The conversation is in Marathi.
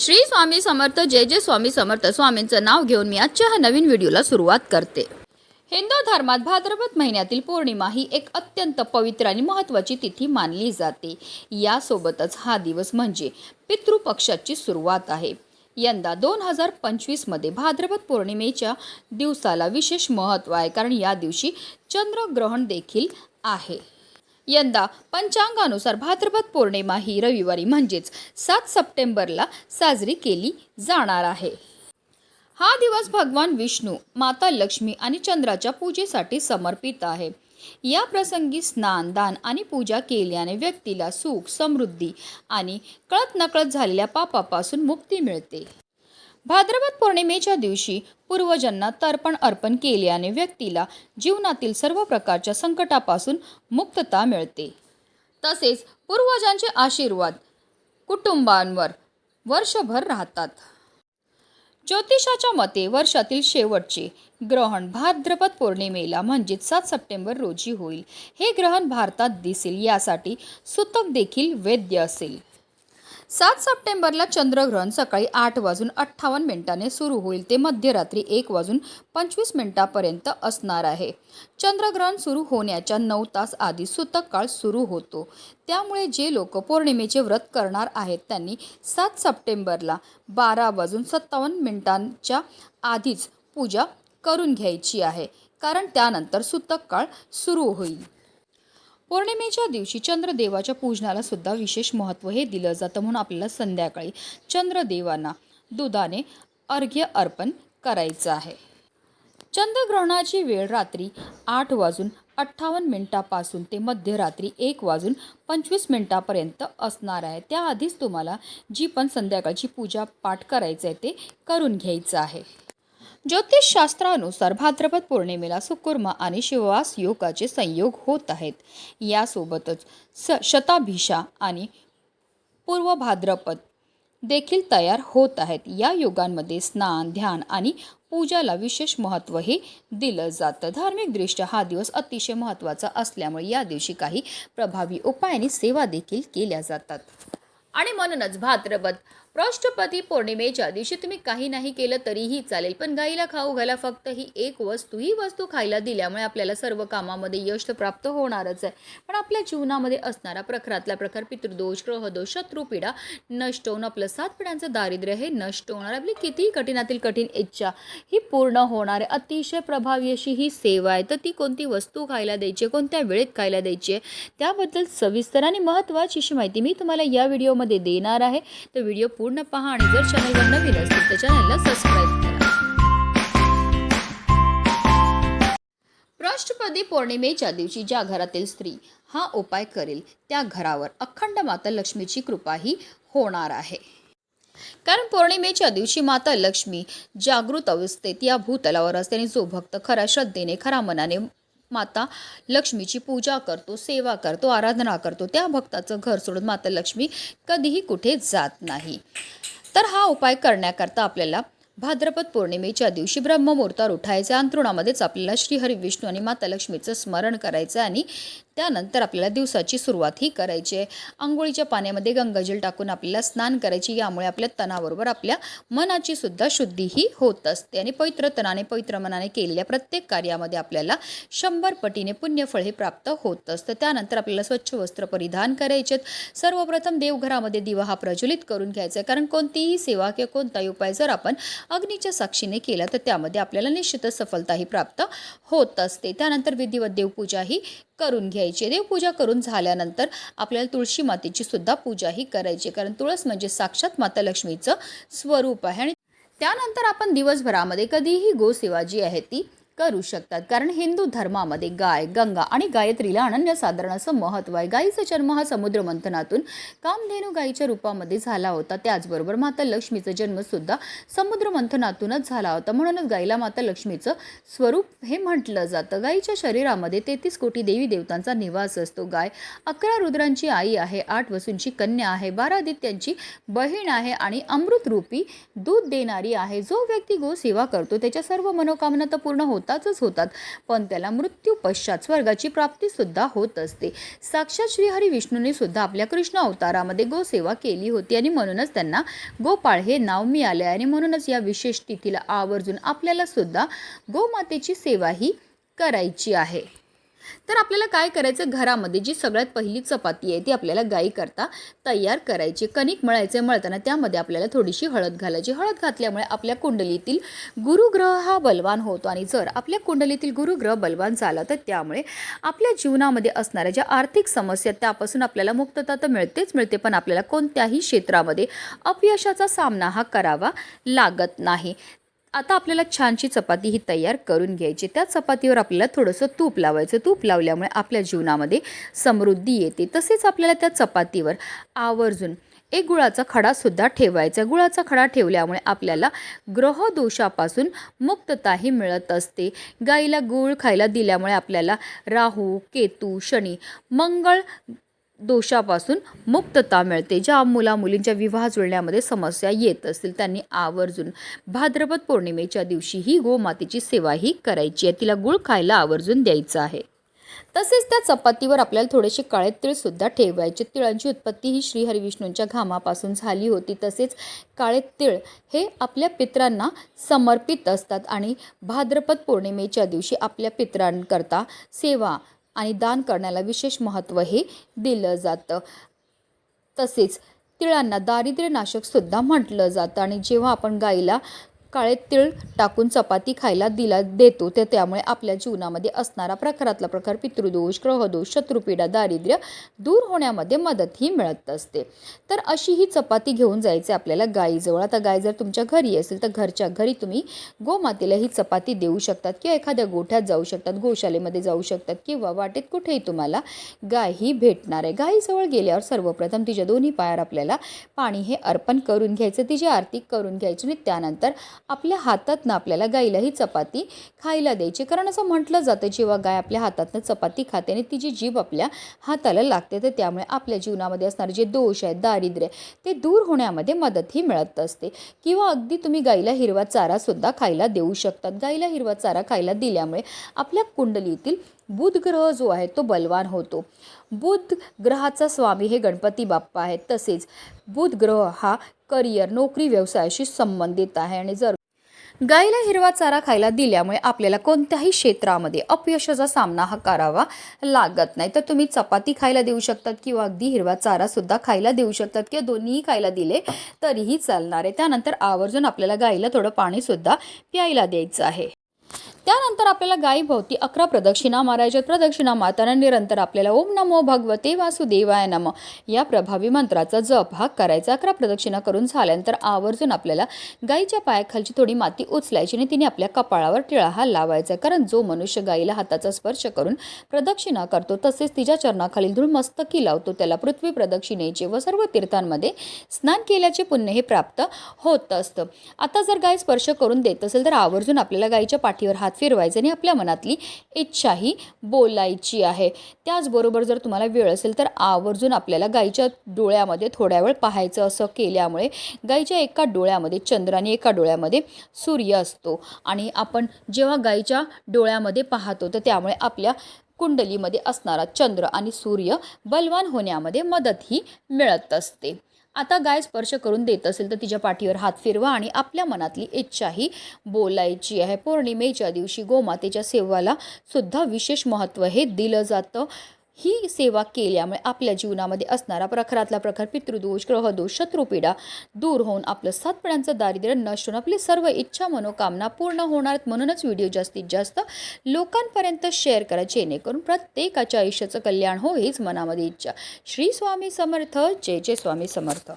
श्री स्वामी समर्थ जय जय स्वामी समर्थ. स्वामींचं नाव घेऊन मी आजच्या ह्या नवीन व्हिडिओला सुरुवात करते. हिंदू धर्मात भाद्रपद महिन्यातील पौर्णिमा ही एक अत्यंत पवित्र आणि महत्त्वाची तिथी मानली जाते. यासोबतच हा दिवस म्हणजे पितृपक्षाची सुरुवात आहे. यंदा दोन हजार पंचवीसमध्ये भाद्रपद पौर्णिमेच्या दिवसाला विशेष महत्त्व आहे कारण या दिवशी चंद्रग्रहण देखील आहे. यंदा पंचांगानुसार भाद्रपद पौर्णिमा ही रविवारी म्हणजेच सात सप्टेंबरला साजरी केली जाणार आहे. हा दिवस भगवान विष्णू माता लक्ष्मी आणि चंद्राच्या पूजेसाठी समर्पित आहे. या प्रसंगी स्नान दान आणि पूजा केल्याने व्यक्तीला सुख समृद्धी आणि कळत नकळत झालेल्या पापापासून मुक्ती मिळते. भाद्रपद पौर्णिमेच्या दिवशी पूर्वजांना तर्पण अर्पण केल्याने व्यक्तीला जीवनातील सर्व प्रकारच्या संकटापासून मुक्तता मिळते. तसेच पूर्वजांचे आशीर्वाद कुटुंबांवर वर्षभर राहतात. ज्योतिषाच्या मते वर्षातील शेवटचे ग्रहण भाद्रपद पौर्णिमेला म्हणजेच सात सप्टेंबर रोजी होईल. हे ग्रहण भारतात दिसेल यासाठी सुतक देखील वैद्य असेल. सात सप्टेंबरला चंद्रग्रहण सकाळी आठ वाजून अठ्ठावन्न मिनिटाने सुरू होईल. ते मध्यरात्री एक वाजून पंचवीस मिनिटापर्यंत असणार आहे. चंद्रग्रहण सुरू होण्याच्या नऊ तास आधी सुतक काळ सुरू होतो. त्यामुळे जे लोक पौर्णिमेचे व्रत करणार आहेत त्यांनी सात सप्टेंबरला बारा वाजून सत्तावन्न मिनिटांच्या आधीच पूजा करून घ्यायची आहे. कारण त्यानंतर सुतक काळ सुरू होईल. पौर्णिमेच्या दिवशी चंद्रदेवाच्या पूजनाला सुद्धा विशेष महत्त्व हे दिलं जातं म्हणून आपल्याला संध्याकाळी चंद्रदेवांना दुधाने अर्घ्य अर्पण करायचं आहे. चंद्रग्रहणाची वेळ रात्री आठ वाजून अठ्ठावन्न मिनिटापासून ते मध्यरात्री एक वाजून पंचवीस मिनिटापर्यंत असणार आहे. त्याआधीच तुम्हाला जी पण संध्याकाळची पूजा पाठ करायचं आहे ते करून घ्यायचं आहे. ज्योतिषशास्त्रानुसार भाद्रपद पौर्णिमेला सुकुर्मा आणि शिववास योगाचे संयोग होत आहेत. यासोबतच स शताभिषा आणि पूर्व भाद्रपद देखील तयार होत आहेत. या योगांमध्ये स्नान ध्यान आणि पूजाला विशेष महत्त्व हे दिलं जातं. धार्मिकदृष्ट्या हा दिवस अतिशय महत्त्वाचा असल्यामुळे या दिवशी काही प्रभावी उपायाने सेवा देखील केल्या जातात. आणि म्हणूनच भाद्रपद राष्ट्रपती पौर्णिमेच्या दिवशी तुम्ही काही नाही केलं तरीही चालेल पण गाईला खाऊ घाला फक्त ही एक वस्तू ही वस्तू खायला दिल्यामुळे आपल्याला सर्व कामामध्ये यश तर प्राप्त होणारच आहे. पण आपल्या जीवनामध्ये असणारा प्रखरातला प्रकार पितृदोष ग्रहदोष शत्रुपीडा नष्ट होऊन आपलं सात पिढ्यांचं दारिद्र्य हे नष्ट होणार आपली कितीही कठीणातील कठीण इच्छा ही पूर्ण होणार आहे. अतिशय प्रभावी अशी ही सेवा आहे. तर ती कोणती वस्तू खायला द्यायची आहे? कोणत्या वेळेत खायला द्यायची आहे? त्याबद्दल सविस्तर आणि महत्त्वाची अशी माहिती मी तुम्हाला या व्हिडिओमध्ये देणार आहे. तर व्हिडिओ पूर्ण पहा आणि जर चॅनलवर नवीन असतील तर चॅनलला सबस्क्राईब करा. राष्ट्रपती पौर्णिमेच्या दिवशी ज्या घरातील स्त्री हा उपाय करेल त्या घरावर अखंड माता लक्ष्मीची कृपाही होणार आहे. कारण पौर्णिमेच्या दिवशी माता लक्ष्मी जागृत अवस्थेत या भूतलावर असते आणि जो भक्त खऱ्या श्रद्धेने खऱ्या मनाने माता लक्ष्मीची पूजा करतो सेवा करतो आराधना करतो. त्या भक्ताचं घर सोडून माता लक्ष्मी कधीही कुठे जात नाही. तर हा उपाय करण्याकरता आपल्याला भाद्रपद पौर्णिमेच्या दिवशी ब्रह्ममुहूर्तावर उठायचं अंतरुणामध्येच आपल्याला श्रीहरी विष्णू आणि माता लक्ष्मीचं स्मरण करायचं आणि त्यानंतर आपल्याला दिवसाची सुरुवात ही करायची आहे. आंघोळीच्या पाण्यामध्ये गंगाजल टाकून आपल्याला स्नान करायची यामुळे आपल्या तणाबरोबर आपल्या मनाची सुद्धा शुद्धी ही होत असते. आणि पवित्र तनाने पवित्र मनाने केलेल्या प्रत्येक कार्यामध्ये आपल्याला शंभर पटीने पुण्यफळ हे प्राप्त होत असतं. त्यानंतर आपल्याला स्वच्छ वस्त्र परिधान करायचे सर्वप्रथम देवघरामध्ये दिवा हा प्रज्वलित करून घ्यायचा आहे. कारण कोणतीही सेवा किंवा कोणताही उपाय जर आपण अग्नीच्या साक्षीने केला तर त्यामध्ये आपल्याला निश्चितच सफलताही प्राप्त होत असते. त्यानंतर विधिवत देवपूजा ही करून घ्यायची. देवपूजा करून झाल्यानंतर आपल्याला तुळशी मातेची सुद्धा पूजा ही करायची कारण तुळस म्हणजे साक्षात माता लक्ष्मीचं स्वरूप आहे. आणि त्यानंतर आपण दिवसभरामध्ये कधीही गोसेवा जी आहे ती करू शकतात. कारण हिंदू धर्मामध्ये गाय गंगा आणि गायत्रीला अनन्यसाधारण असं महत्त्व आहे. गायीचा जन्म हा समुद्र मंथनातून कामधेनू गायीच्या रूपामध्ये झाला होता. त्याचबरोबर माता लक्ष्मीचा जन्मसुद्धा समुद्र मंथनातूनच झाला होता. म्हणूनच गायीला माता लक्ष्मीचं स्वरूप हे म्हटलं जातं. गायीच्या शरीरामध्ये तेहतीस कोटी देवी देवतांचा निवास असतो. गाय अकरा रुद्रांची आई आहे आठ वसूंची कन्या आहे बारा आदित्यांची बहीण आहे आणि अमृतरूपी दूध देणारी आहे. जो व्यक्ती गो सेवा करतो त्याच्या सर्व मनोकामना तर पूर्ण होतात. होतातच होतात. पण त्याला मृत्यू पश्चात स्वर्गाची प्राप्तीसुद्धा होत असते. साक्षात श्रीहरी विष्णूने सुद्धा आपल्या कृष्ण अवतारामध्ये गोसेवा केली होती आणि म्हणूनच त्यांना गोपाळ हे नाव मिळाले आणि म्हणूनच या विशेष तिथीला आवर्जून आपल्याला सुद्धा गोमातेची सेवा ही करायची आहे. तर आपल्याला काय करायचं? घरामध्ये जी सगळ्यात पहिली चपाती आहे ती आपल्याला गाई करता तयार करायची. कणिक मळायचे मळताना त्यामध्ये आपल्याला थोडीशी हळद घालायची. हळद घातल्यामुळे आपल्या कुंडलीतील गुरुग्रह हा बलवान होतो. आणि जर आपल्या कुंडलीतील गुरुग्रह बलवान झाला तर त्यामुळे आपल्या जीवनामध्ये असणाऱ्या ज्या आर्थिक समस्या आहेत, त्यापासून आपल्याला मुक्तता तर मिळतेच मिळते पण आपल्याला कोणत्याही क्षेत्रामध्ये अपयशाचा सामना हा करावा लागत नाही. आता आपल्याला छानशी चपाती ही तयार करून घ्यायची. त्या चपातीवर आपल्याला थोडंसं तूप लावायचं. तूप लावल्यामुळे आपल्या जीवनामध्ये समृद्धी येते. तसेच आपल्याला त्या चपातीवर आवर्जून एक गुळाचा खडासुद्धा ठेवायचा. गुळाचा खडा ठेवल्यामुळे आपल्याला ग्रहदोषापासून मुक्तताही मिळत असते. गाईला गूळ खायला दिल्यामुळे आपल्याला राहू केतू शनी मंगळ दोषापासून मुक्तता मिळते ज्या मुला मुलींच्या विवाह जुळण्यामध्ये समस्या येत असतील त्यांनी आवर्जून भाद्रपद पौर्णिमेच्या दिवशी ही गोमातेची सेवा ही करायची आहे. तिला गुळ खायला आवर्जून द्यायचं आहे. तसेच त्या चपातीवर आपल्याला थोडेसे काळे तिळसुद्धा ठेवायचे. तिळांची उत्पत्ती ही श्रीहरिविष्णूंच्या घामापासून झाली होती. तसेच काळे तिळ हे आपल्या पित्रांना समर्पित असतात आणि भाद्रपद पौर्णिमेच्या दिवशी आपल्या पित्रांकरता सेवा आणि दान करण्याला विशेष महत्त्व हे दिलं जातं. तसेच तिळांना दारिद्र्यनाशकसुद्धा म्हटलं जातं. आणि जेव्हा आपण गाईला काळे तिळ टाकून चपाती खायला दिला देतो. तर त्यामुळे आपल्या जीवनामध्ये असणारा प्रकारातला प्रकार पितृदोष ग्रहदोष शत्रुपीडा दारिद्र्य दूर होण्यामध्ये मदतही मिळत असते. तर अशी ही चपाती घेऊन जायचे आपल्याला गाईजवळ. आता गाय जर तुमच्या घरी असेल तर घरच्या घरी तुम्ही गोमातेला ही चपाती देऊ शकतात किंवा एखाद्या गोठ्यात जाऊ शकतात गोशालेमध्ये जाऊ शकतात किंवा वाटेत कुठेही तुम्हाला गाय ही भेटणार आहे. गाईजवळ गेल्यावर सर्वप्रथम तिच्या दोन्ही पायावर आपल्याला पाणी हे अर्पण करून घ्यायचं तिची आरती करून घ्यायची आणि त्यानंतर आपल्या हातातनं आपल्याला गाईला ही चपाती खायला द्यायची. कारण असं म्हटलं जातं जेव्हा गाय आपल्या हातातनं चपाती खाते आणि तिची जीभ आपल्या हाताला लागते तर त्यामुळे आपल्या जीवनामध्ये असणारे जे दोष आहेत दारिद्र्य ते दूर होण्यामध्ये मदतही मिळत असते. किंवा अगदी तुम्ही गाईला हिरवा चारासुद्धा खायला देऊ शकतात. गाईला हिरवा चारा खायला दिल्यामुळे आपल्या कुंडलीतील बुध ग्रह जो आहे तो बलवान होतो. बुध ग्रहाचा स्वामी हे गणपती बाप्पा आहेत. तसेच बुध ग्रह हा करिअर नोकरी व्यवसायाशी संबंधित आहे. आणि जर गाईला हिरवा चारा खायला दिल्यामुळे आपल्याला कोणत्याही क्षेत्रामध्ये अपयशाचा सामना हा करावा लागत नाही. तर तुम्ही चपाती खायला देऊ शकतात किंवा अगदी हिरवा चारासुद्धा खायला देऊ शकतात किंवा दोन्हीही खायला दिले तरीही चालणार आहे. त्यानंतर आवर्जून आपल्याला गाईला थोडं पाणीसुद्धा प्यायला द्यायचं आहे. त्यानंतर आपल्याला गायीभोवती अकरा प्रदक्षिणा मारायच्या प्रदक्षिणा मारताना निरंतर आपल्याला ओम नमो भगवते वासुदेवाय नम. या प्रभावी मंत्राचा जप हा करायचा. अकरा प्रदक्षिणा करून झाल्यानंतर आवर्जून आपल्याला गाईच्या पायाखालची थोडी माती उचलायची आणि तिने आपल्या कपाळावर टिळा हा लावायचा. कारण जो मनुष्य गाईला हाताचा स्पर्श करून प्रदक्षिणा करतो तसेच तिच्या चरणाखालील धूळ मस्तकी लावतो. त्याला पृथ्वी प्रदक्षिणेचे व सर्व तीर्थांमध्ये स्नान केल्याचे पुण्य हे प्राप्त होत असतं. आता जर गाय स्पर्श करून देत असेल तर आवर्जून आपल्याला गाईच्या पाठीवर हात फिरवायचे आणि आपल्या मनातली इच्छाही बोलायची आहे. त्याचबरोबर जर तुम्हाला वेळ असेल तर आवर्जून आपल्याला गाईच्या डोळ्यामध्ये थोड्या वेळ पाहायचं असं केल्यामुळे गाईच्या एका डोळ्यामध्ये चंद्र आणि एका डोळ्यामध्ये सूर्य असतो. आणि आपण जेव्हा गाईच्या डोळ्यामध्ये पाहतो तर त्यामुळे आपल्या कुंडलीमध्ये असणारा चंद्र आणि सूर्य बलवान होण्यामध्ये मदतही मिळत असते. आता गाय स्पर्श करून देत असेल तर तिच्या पाठीवर हात फिरवा आणि आपल्या मनातली इच्छाही बोलायची आहे. पौर्णिमेच्या दिवशी गोमातेच्या सेवाला सुद्धा विशेष महत्त्व हे दिलं जातं. ही सेवा केल्यामुळे आपल्या जीवनामध्ये असणारा प्रखरातला प्रखर पितृदोष ग्रहदोष शत्रुपीडा दूर होऊन आपलं सातपड्यांचं दारिद्र्य नष्ट होऊन आपली सर्व इच्छा मनोकामना पूर्ण होणार म्हणूनच व्हिडिओ जास्तीत जास्त लोकांपर्यंत शेअर करा जेणेकरून प्रत्येकाच्या आयुष्याचं कल्याण हो हीच मनामध्ये इच्छा. श्री स्वामी समर्थ. जय जय स्वामी समर्थ.